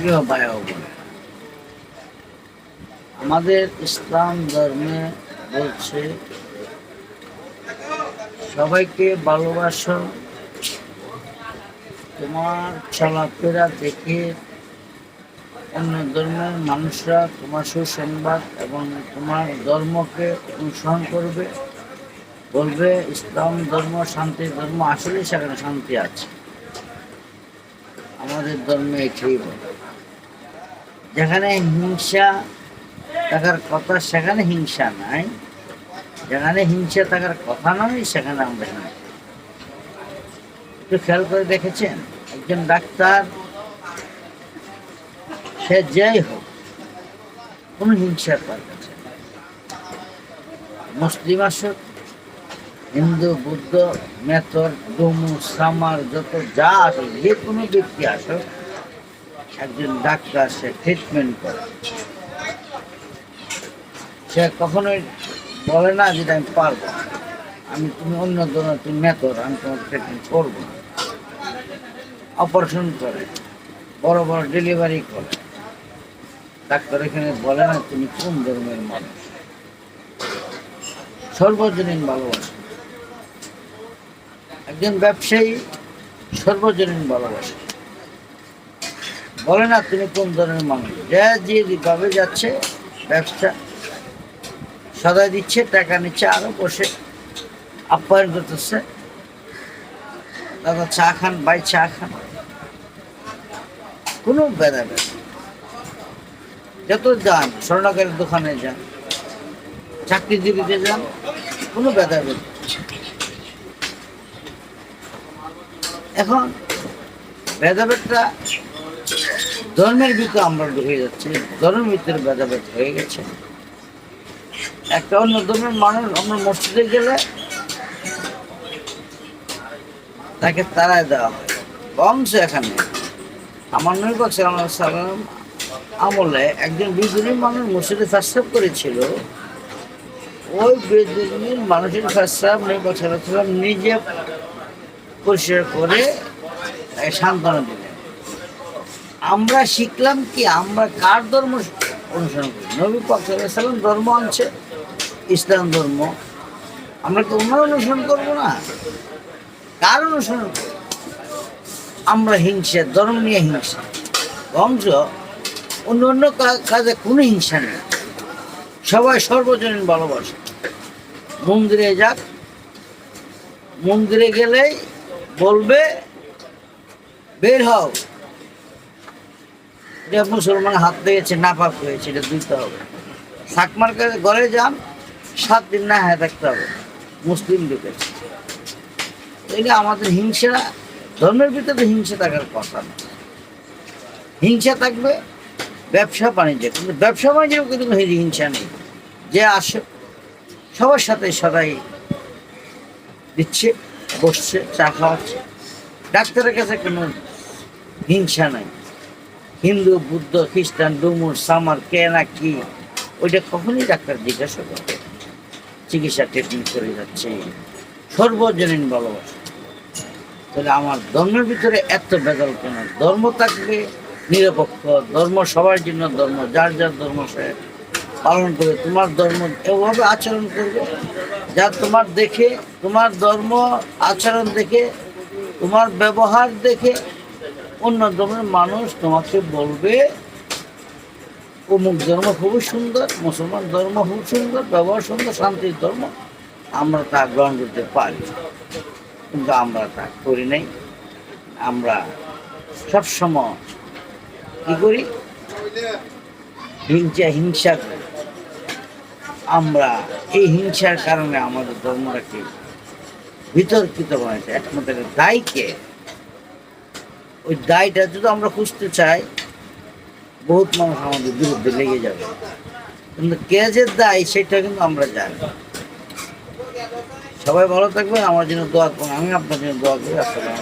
প্রিয় ভাই আমাদের ইসলাম ধর্মে বলছে, সবাইকে ভালোবাসো, তোমার চলাফেরা দেখে অন্য ধর্মের মানুষরা তোমার সুসংবাদ এবং তোমার ধর্মকে অনুসরণ করবে, বলবে ইসলাম ধর্ম শান্তি ধর্ম আসলে সেখানে শান্তি আছে। আমাদের ধর্মে এটাই বলে। যেখানে হিংসা থাকার কথা, সেখানে হিংসা নাই। যেখানে হিংসা থাকার কথা নয়, সেখানে আমরা হিংসা একটু খেয়াল করে দেখেছেন? একজন ডাক্তার, সে যাই হোক, কোনো হিংসার তার মুসলিম আসুক, হিন্দু, বুদ্ধ, মেথর ডুমু সামার, যত যা আসুক, যে কোনো ব্যক্তি আসুক একজন ডাক্তার, সে ট্রিটমেন্ট করে। সে কখনোই বলে না যে আমি পারব আমি তুমি অন্য ধরনের তুমি মেথর আমি তোমার ট্রিটমেন্ট করব অপারেশন করে, বড় বড় ডেলিভারি করে। ডাক্তার এখানে বলে না তুমি কোন ধর্মের মানুষ। সর্বজনীন ভালোবাসা। একজন ব্যবসায়ী সর্বজনীন ভালোবাসা। বলে না তুমি কোন ধরনের মানুষ? যা যে যেভাবে যাচ্ছে, ব্যবসা সদাই দিচ্ছে, টাকা নিচ্ছে, আরও বসে আপ্যায়ন করতেছে। দাদা, চা খান, ভাই, চা খান। কোনো বেদা যত যান, স্বর্ণকারের দোকানে যান চাকরিজীবীতে যান, কোনো বেদা এখন ভেদাভেদটা ধর্মের ভিতরে আমরা ঢুকে যাচ্ছি, ধর্মের ভিতরে ভেদাভেদ হয়ে গেছে। একটা অন্য ধর্মের মানুষ আমরা মসজিদে গেলে তাকে তারায় দেওয়া হয়। বংশ এখানে। আমার নবী পাক সাল্লাল্লাহু আলাইহি সাল্লাম আমলে একজন বিদুরী মানুষ মসজিদে ফাঁসাব করেছিল, ওই বেদুরির মানুষের ফাঁসাব নবী পাক সাল্লাল্লাহু আলাইহি সাল্লাম নিজে পরিষ্কার করে তাকে সান্ত্বনা দিলেন আমরা শিখলাম কি, আমরা কার ধর্ম অনুসরণ করি? নবী পাক সাল্লাল্লাহু ধর্ম আনছে, ইসলাম ধর্ম। আমরা তো ওনার অনুসরণ করব না। কার অনুসরণ করব? আমরা হিংসা, ধর্ম নিয়ে হিংসা। বংশ অন্য অন্য কাজে কোনো হিংসা নেই। সবাই সর্বজনীন ভালোবাসে। মন্দিরে যাক, মন্দিরে গেলেই বলবে, বের হও। এটা মুসলমান হাত লেগেছে নাপাক হয়েছে, এটা দিতে হবে। সাকমার কাছে ঘরে যান, সাত দিন না হ্যাঁ থাকতে হবে, মুসলিম ঢুকেছে এটা আমাদের হিংসা, ধর্মের ভিতরে হিংসা থাকার কথা না। হিংসা থাকবে ব্যবসা বাণিজ্য, কিন্তু ব্যবসা বাণিজ্যেও কিন্তু কোনো হিংসা নেই। যে আসে, সবার সাথে সদাই দিচ্ছে, বসছে, চা খাওয়াচ্ছে। ডাক্তারের কাছে কোনো হিংসা নাই। হিন্দু, বুদ্ধ, খ্রিস্টান, ডুমুর, সামার, কে না কি, ওইটা কখনই ডাক্তার জিজ্ঞাসা করবে চিকিৎসা ট্রিটমেন্ট করে যাচ্ছে। সর্বজনীন ভালোবাসা। তাহলে আমার ধর্মের ভিতরে এত বেদল কেন? ধর্ম থাকবে নিরপেক্ষ, ধর্ম সবার জন্য ধর্ম, যার যার ধর্ম সে পালন করে, তোমার ধর্ম এভাবে আচরণ করবে, যা তোমার দেখে, তোমার ধর্ম আচরণ দেখে, তোমার ব্যবহার দেখে অন্য ধর্মের মানুষ তোমাকে বলবে, অমুক ধর্ম খুবই সুন্দর, মুসলমান ধর্ম খুব সুন্দর, ব্যবহার সুন্দর, শান্তির ধর্ম, আমরা তা গ্রহণ করতে পারি। কিন্তু আমরা তা করি নাই। আমরা সবসময় কি করি? হিংসা হিংসা করি। আমরা এই হিংসার কারণে আমাদের ধর্মটাকে বিতর্কিত হয়েছে একমাত্র দায়ীকে ওই দায়টা যদি আমরা খুঁজতে চাই, বহুত মানুষ আমাদের বিরুদ্ধে লেগে যাবে। কিন্তু কে যে দায়, সেটা কিন্তু আমরা জানি সবাই ভালো থাকবে আমার জন্য দোয়া করুন, আমি আপনার জন্য দোয়া করি, আসসালাম